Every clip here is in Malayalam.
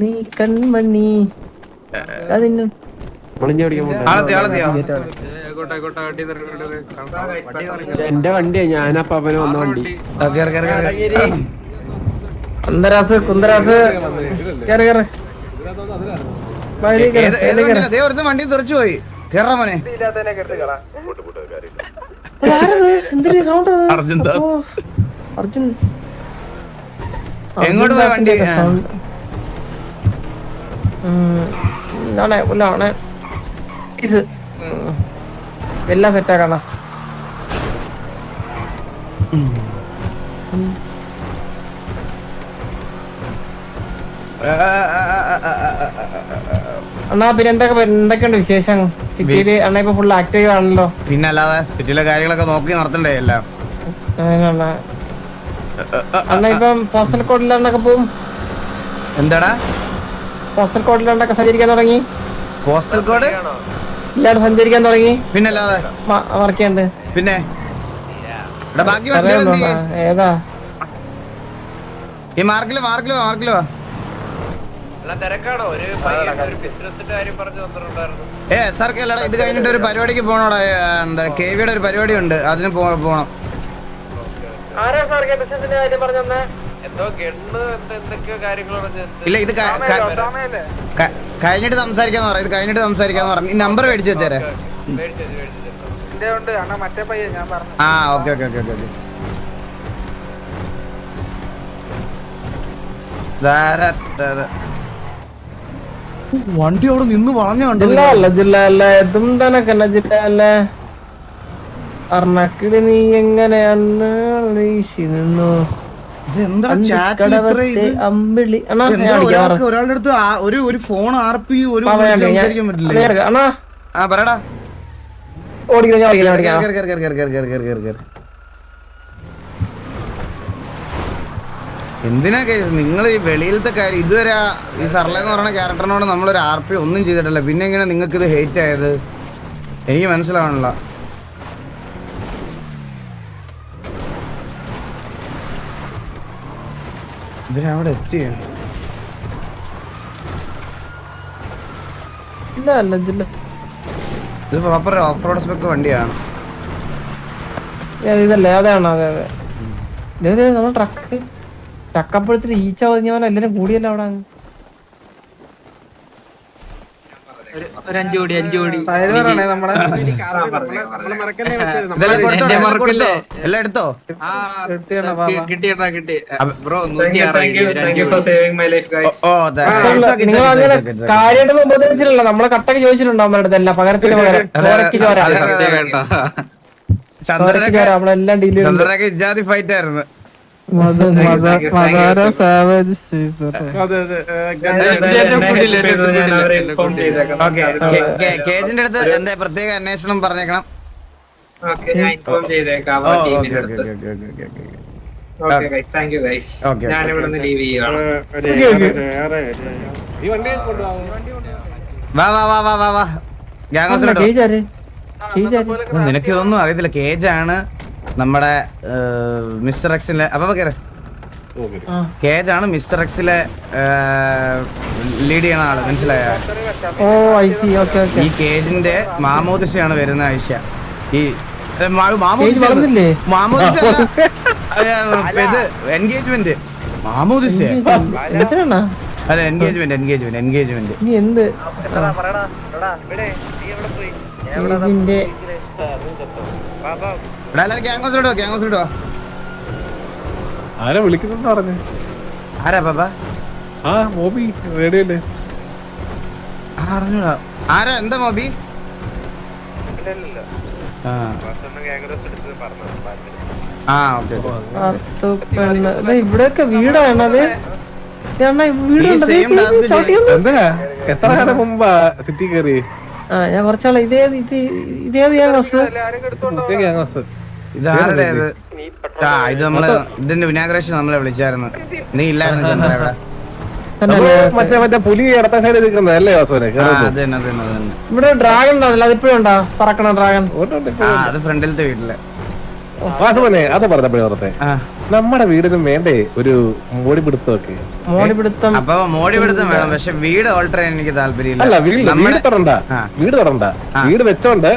നീ കൺമണി. അതിന് എന്റെ വണ്ടിയാ ഞാനപ്പ അവന് വന്ന വണ്ടി. കുന്ദരാസ് കേറ് കേറ്. കേറ് കേറ്. കുന്തരാസ് കേറ് കേറ് വണ്ടി തെറിച്ചു പോയി. കേറാ മോനെ? എന്തൊരു സൗണ്ട്? അർജുൻ. എങ്ങോട്ട് പോയ വണ്ടി? എല്ലാം സെറ്റ് ആക്കണ. അണ്ണാ പിന്നെ എന്തൊക്കെ എന്തൊക്കെയുണ്ട് വിശേഷം സിറ്റിയിൽ അണ്ണാ ഇപ്പൊ ഫുൾ ആക്റ്റീവ് ആണല്ലോ പിന്നെ അല്ലാതെ സിറ്റിയിലെ കാര്യങ്ങളൊക്കെ നോക്കി നടത്തണ്ടേ എല്ലാം അണ്ണാ അണ്ണാ ഇപ്പം പോസ്റ്റൽ കോഡിലാണ്ടൊക്കെ പോവും. എന്താടാ? പോസ്റ്റൽ കോഡിലാണ്ടൊക്കെ സഞ്ചരിക്കാൻ തുടങ്ങി. പോസ്റ്റൽ കോഡ് ഇല്ലാണ്ട് സഞ്ചരിക്കാൻ തുടങ്ങി. പിന്നെ? വർക്ക് ചെയ്യണ്ട്? ഏതാ? ഈ മാർക്കിൽ മാർക്കിൽ വാ, മാർക്കിൽ ഏ സാർ അല്ലടാ ഇത് കഴിഞ്ഞിട്ട് ഒരു പരിപാടിക്ക് പോണോടാ. എന്താ കെ വിയുടെ ഒരു പരിപാടി ഉണ്ട് അതിന് പോ- പോണം. ആരാ സാർ ബിസിനസിന്റെ കാര്യം പറഞ്ഞെന്നേ? ഇല്ല ഇത് കഴിഞ്ഞിട്ട് സംസാരിക്കാന്ന് പറയാം ഇത് കഴിഞ്ഞിട്ട് സംസാരിക്കാന്ന് പറഞ്ഞു നമ്പർ മേടിച്ചു വെച്ചേരെ. ആ ഓക്കെ ഓക്കെ ഓക്കെ ഓക്കെ വണ്ടി അവിടെ നിന്ന് പറഞ്ഞ കണ്ടില്ല അല്ല ജില്ല അല്ല എതും തനക്കല്ല ജില്ല അല്ല അർണക്കിളി നീ എങ്ങനെ അന്ന് വീശി നിന്നു? ഒരാളുടെ അടുത്ത് ഒരു ഒരു ഫോൺ ആർ പി ഒരു ആ, സംസാരിക്കാൻ പറ്റില്ല. എന്തിനാ നിങ്ങൾ ഈ വെളിയിലത്തെ കാര്യം ഇതുവരെ ഈ സർല എന്ന് പറയുന്ന ക്യാരക്ടറിനോട് നമ്മളൊരു ആർ പി ഒന്നും ചെയ്തിട്ടില്ല. പിന്നെ എങ്ങനെ നിങ്ങൾക്ക് ഇത് ഹേറ്റ് ആയത്? എനിക്ക് മനസ്സിലാവണില്ല. ഇതിനവിടെ എത്തിയോ? ഇല്ല അല്ല ഇതില്ല. ഇത് പ്രോപ്പർ ഓഫ് റോഡ് സ്പെക്ക് വണ്ടിയാണ്. ഇതല്ലേ അതാണ് അതെ അതെ. നമ്മൾ ട്രക്ക് ട്രക്കപ്പോഴത്തിന് ഈച്ച പതിഞ്ഞ പോലെ എല്ലാരും കൂടിയല്ലോ അവിടെ? അങ്ങ്. ഒരു അഞ്ചു കോടി കോടി എല്ലാം എടുത്തോ? കിട്ടിയട്ടാ കിട്ടി ബ്രോ നൂറ്റി അങ്ങനെ കാര്യമായിട്ടൊന്നും നമ്മളെ കട്ടൊക്കെ ചോദിച്ചിട്ടുണ്ടോ നമ്മുടെ അടുത്ത്? എല്ലാം പകരത്തിന് പകരം. ചോര ചന്ദ്രനൊക്കെ ഇജാതി ഫൈറ്റ് ആയിരുന്നു. കേജിന്റെ അടുത്ത് എന്താ പ്രത്യേക അന്വേഷണം പറഞ്ഞേക്കണം വാ വാ വാ വാ വാ അറിയത്തില്ല കേജാണ് നമ്മുടെ മിസ്റ്റർ എക്സിലെ അപ്പൊ കേറ്. കേജ് ആണ് മിസ്റ്റർ എക്സിലെ ലീഡ് ചെയ്യണ ആൾ മനസ്സിലായ? O I C okay okay ഈ കേജിന്റെ മാമോദിശയാണ് വരുന്ന ആഴ്ച. ഈ ഏ, മാ- കേജ് മാമോദിശ വളർന്നില്ലേ? മാമോദിശ അല്ല. ഏ, ഇത് എൻഗേജ്മെന്റ് മാമോദിശ അല്ല അതെ എൻഗേജ്മെന്റ് എൻഗേജ്മെന്റ് എൻഗേജ്മെന്റ് എന്ത്? ആരാ വിളിക്കുന്നുണ്ട് പറഞ്ഞു? ആരാ പാപ്പ? ആ മോബി റേഡിയോയിൽ. ആ, അറിഞ്ഞൂടാ. ആരാ? എന്താ മോബി? ഇവിടെയൊക്കെ ചെയ്യ്. എത്ര കാലം മുമ്പാ സിറ്റി കയറി ആ ഞാൻ കുറച്ചാളെ ഇതേ ഇത് ഇതേത് ഗ്യാങ്സ് ആ ഇത് നമ്മൾ ഇതിന്റെ വിനാഗ്രേഷൻ നമ്മളെ വിളിച്ചായിരുന്നു. നീ ഇല്ലായിരുന്നു ചന്ദ്ര ഇവിടെ. മറ്റേ മറ്റേ പുലി ഇടത്ത സൈഡിൽ നിൽക്കുന്നത് അല്ലേ വാസുവിനെ? ഇവിടെ ഡ്രാഗൺ ഉണ്ടാവില്ല അതിപ്പോഴും ഉണ്ടോ? പറക്കണ ഡ്രാഗൺ ആ അത് ഫ്രണ്ടിലത്തെ വീട്ടിൽ. വാസവനെ അത് പറഞ്ഞപ്പോഴേ ഓർത്തെ ആ. നമ്മുടെ വീടിനും വേണ്ടേ ഒരു മോടിപിടുത്തമൊക്കെ? മോടിപിടുത്തം? അപ്പൊ മോടി പിടുത്തം വേണം. പക്ഷെ വീട് ഓൾട്ടർ ചെയ്യാൻ എനിക്ക് താല്പര്യമില്ല. അല്ല വീട് വീട് നമ്മുടെ- വീട് തുടണ്ട വീട് വെച്ചോണ്ട്.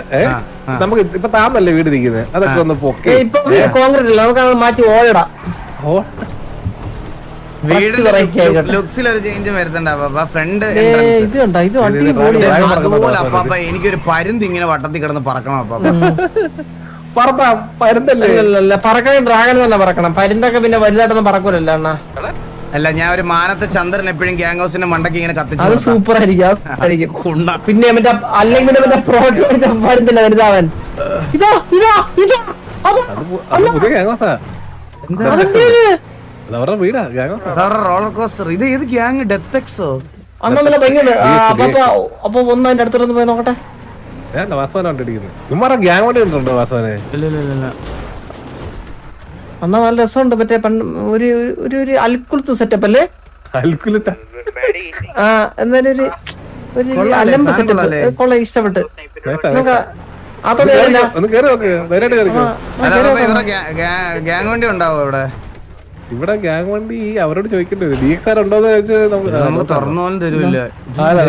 നമുക്ക് ഇപ്പൊ താമല്ലേ വീട് ഇരിക്കുന്നത് അതൊക്കെ ഒന്ന് പൊക്കെ. ഇപ്പൊ കോൺക്രീറ്റ് അല്ല നമുക്ക് അത് മാറ്റി ഓടിടാം ഒരു ചേഞ്ച് വരുത്തണ്ട അപ്പൊ ഫ്രണ്ട് അതുപോലെ പോലെ അപ്പാപ്പ എനിക്കൊരു പരുന്ത് ഇങ്ങനെ വട്ടത്തിൽ കിടന്ന് പറക്കണം അപ്പാപ്പ പറപ്പാം പരുന്തല്ലേ? അല്ലല്ല പറക്കണം ഡ്രാഗൺ തന്നെ പറക്കണം. പരുന്തൊക്കെ പിന്നെ വലുതായിട്ടൊന്നും പറക്കൂലല്ലോ അണ്ണാ. അല്ല ഞാൻ ഒരു മാനത്തെ ചന്ദ്രൻ എപ്പോഴും ഗ്യാങ് ഹൗസിന്റെ മണ്ടക്ക് ഇങ്ങനെ കത്തിച്ചു അത്. സൂപ്പർ ആയിരിക്കും പിന്നെ മറ്റേ അല്ലെങ്കിൽ മറ്റേ വലുതാവൻ. ഇതാ പുതിയ അവരുടെ വീടാ റോളർ കോസ്റ്റർ ഗ്യാങ് ഡെത്ത് എക്സോ അന്നല്ല നല്ല ഭയങ്കര അപ്പൊ ഒന്ന് അതിന്റെ അടുത്തോട്ട് പോയി നോക്കട്ടെ. വേണ്ട വാസവനെ കണ്ടിരിക്കുന്നത് ഇമ്മാരെ ഗ്യാങ് വണ്ടി ഉണ്ടോ വാസവനെ ഇല്ല ഇല്ല ഇല്ല അന്നാ നല്ല രസമുണ്ട് മറ്റേ പണ്ട് ഒരു ഒരു ഒരു അൽക്കുലത്ത് സെറ്റപ്പ് അല്ലേ? അൽക്കുലത്ത? ആ എന്നാലും ഒരു ഒരു അലമ്പ് സെറ്റപ്പ്? കൊള്ള ഇഷ്ടപ്പെട്ട്. ഗ്യാങ് വണ്ടി ഉണ്ടാവോ ഇവിടെ? ഇവിടെ ഗ്യാങ് വണ്ടി അവരോട് ചോദിക്കേണ്ടത് ഡി എക്സ് ആർ ഉണ്ടോന്ന് ചോദിച്ചാൽ നമുക്ക് നമുക്ക് തുറന്നു തരൂല്ല. താഴെ.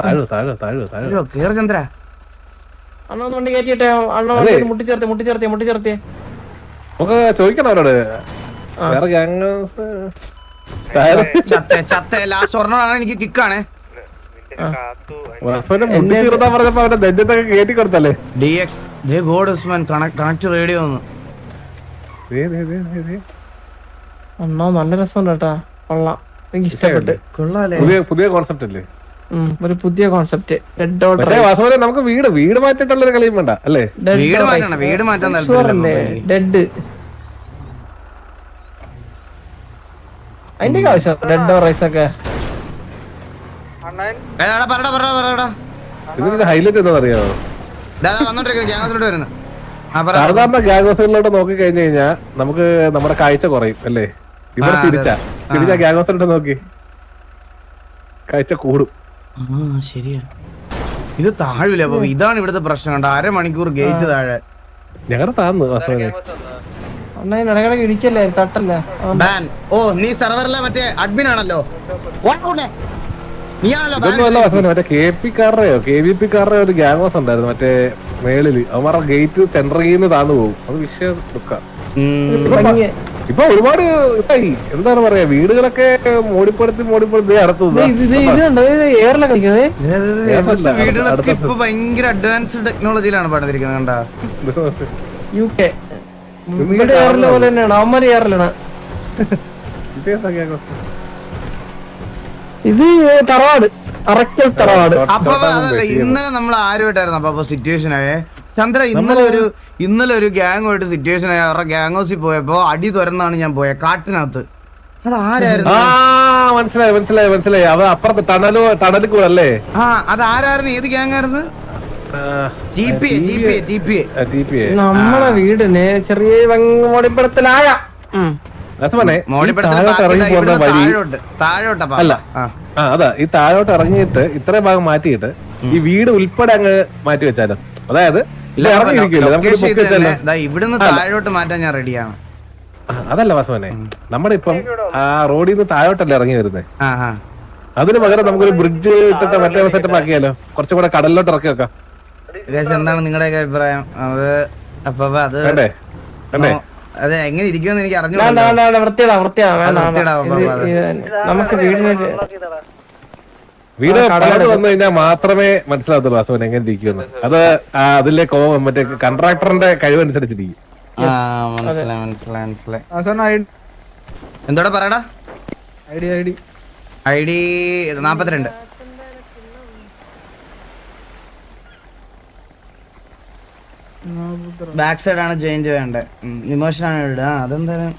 താഴെ താഴെ താഴെ താഴെ കേറ ചന്ദ്ര. അണ്ണ ഒന്ന് വണ്ടി കയറ്റിട്ടെ അണ്ണ അതെ. വണ്ടി മുട്ടിച്ചേർത്തി മുട്ടിച്ചേർത്തി മുട്ടിച്ചേർത്തി. നമുക്ക് ചോദിക്കണം അവരോട് വേറെ എനിക്ക് കിക്കാണ്. റേഡിയോ. നല്ല കൊള്ളാം. എനിക്ക് ഇഷ്ടപ്പെട്ട്. കൊള്ളാലേ. പുതിയ പുതിയ കോൺസെപ്റ്റ് അല്ലേ? ഒരു പുതിയ കോൺസെപ്റ്റ് റെഡ് ഡോട്ട് പക്ഷേ വാസവനെ നമുക്ക് വീട് വീട് മാറ്റിട്ടുള്ള ഒരു കളിയും വേണ്ട അല്ലേ? വീട് മാറ്റണം വീട് മാറ്റാൻ താല്പര്യമില്ല ഡെഡ് അതിന്റെ ആവശ്യം റെഡ് റൈസ് ഒക്കെ. ഏടാ പറടാ പറടാ പറടാ. ഇതിന്റെ ഹൈലൈറ്റ് എന്താ അറിയാമോ സാധാരണ നോക്കി കഴിഞ്ഞു കഴിഞ്ഞാൽ നമുക്ക് നമ്മുടെ കാഴ്ച കുറയും അല്ലേ? ഇവിടെ തിരിച്ചാ. തിരിച്ചാ ഗ്യാഗോസിലോട്ട് നോക്കി. കാഴ്ച കൂടും. ആ ശരിയാ. ഇത് താഴൂല അപ്പൊ ഇതാണ് ഇവിടുത്തെ പ്രശ്നം കണ്ട? അരമണിക്കൂർ ഗേറ്റ് താഴെ. ഞങ്ങളുടെ ഇടിക്കല്ലേ തട്ടല്ലേ? ബാൻ. ഓ നീ സെർവറിലെ മറ്റേ അഡ്മിൻ ആണല്ലോ. ഒരു ഉണ്ടായിരുന്നു മറ്റേ മേളിൽ. അവന്മാരുടെ ഗേറ്റ് സെന്ററിൽ നിന്ന് താന്നു പോകും. അത് വിഷയം. ഇപ്പൊ ഒരുപാട് ഇതായി. എന്താണ് പറയാ വീടുകളൊക്കെ മോടിപ്പെടുത്തി മോടിപ്പെടുത്തി അടുത്തത് വീടുകളൊക്കെ ഇപ്പൊ ഭയങ്കര അഡ്വാൻസ്ഡ് ടെക്നോളജിയിലാണ് പണിതിരിക്കുന്നത് കണ്ടാ? U K. വീട് എയറിലെ പോലെ തന്നെയാണ്. അവന്മാര് എയറിലാണ്. ഇത് തറവാട്. അറക്കൽ തറവാട്. അപ്പൊ ഇന്നലെ നമ്മൾ ആരുമായിട്ടായിരുന്നു? അപ്പൊ സിറ്റുവേഷൻ ആയേ? ചന്ദ്ര ഇന്നലെ ഒരു ഇന്നലെ ഒരു ഗ്യാങ്ങുമായിട്ട് സിറ്റുവേഷൻ ആയ. അവരുടെ ഗ്യാങ് ഹൗസിൽ പോയപ്പോ അടി തുരന്നാണ് ഞാൻ പോയത് കാട്ടിനകത്ത്. അത് ആരായിരുന്നു? ആ മനസ്സിലായി മനസ്സിലായി മനസ്സിലായി. അവ അപ്പുറത്ത് തണലു ടണലിൽ കൂടെ അല്ലേ? ആ അത് ആരായിരുന്നു? ഏത് ഗ്യാങ് ആയിരുന്നു T P A T P A T P A T P നമ്മളെ വീടിന് ചെറിയ മോടിപ്പടത്തിലായ രസമനെ മോടിപ്പടത്തിൽ ഇറങ്ങി പോകുന്ന വഴി താഴോട്ട് താഴോട്ടാ പാ. അല്ല. ആ. ആ അതാ ഈ താഴോട്ട് ഇറങ്ങിയിട്ട് ഇത്രയും ഭാഗം മാറ്റിയിട്ട് ഈ വീട് ഉൾപ്പെടെ അങ്ങ് മാറ്റി വെച്ചാലും? അതായത് ഇല്ല, ഇത് നമുക്ക് location തന്നെ. ദാ ഇവിടുന്ന് താഴോട്ട് മാറ്റാൻ ഞാൻ റെഡിയാണ്. അതല്ല വാസവനെ. നമ്മുടെ ഇപ്പം ആ റോഡിൽ നിന്ന് താഴോട്ടല്ലേ ഇറങ്ങി വരുന്നത് അതിന് പകരം നമുക്കൊരു ബ്രിഡ്ജ് ഇട്ടിട്ട് മറ്റേ സെറ്റപ്പ് ആക്കിയാലോ? കുറച്ചും കൂടെ കടലിലോട്ട് ഇറക്കി വെക്കാം. എന്താണ് നിങ്ങളുടെ അഭിപ്രായം? അത് അപ്പൊ അത് അതെ എങ്ങനെ ഇരിക്കുമെന്ന് എനിക്ക് അറിഞ്ഞു വൃത്തിയിടാ വൃത്തിയാ നമുക്ക് വീടിന് വീട് പണിത് വന്നു കഴിഞ്ഞാൽ മാത്രമേ മനസ്സിലാകത്തുള്ളൂ വാസവൻ എങ്ങനെ ഇരിക്കുമെന്ന് അത് അതിലെ കോ മറ്റേ കൺട്രാക്ടറിന്റെ കഴിവനുസരിച്ചിരിക്കും. ആ മനസ്സിലായി മനസ്സിലായി മനസ്സിലായി. എന്തോടെ പറയടാ? ID ID I D. നാപ്പത്തിരണ്ട്. Back side ആണ് ചേഞ്ച് വേണ്ടത് ഇമോഷൻ ആണ് ഇടുക അതെന്തായാലും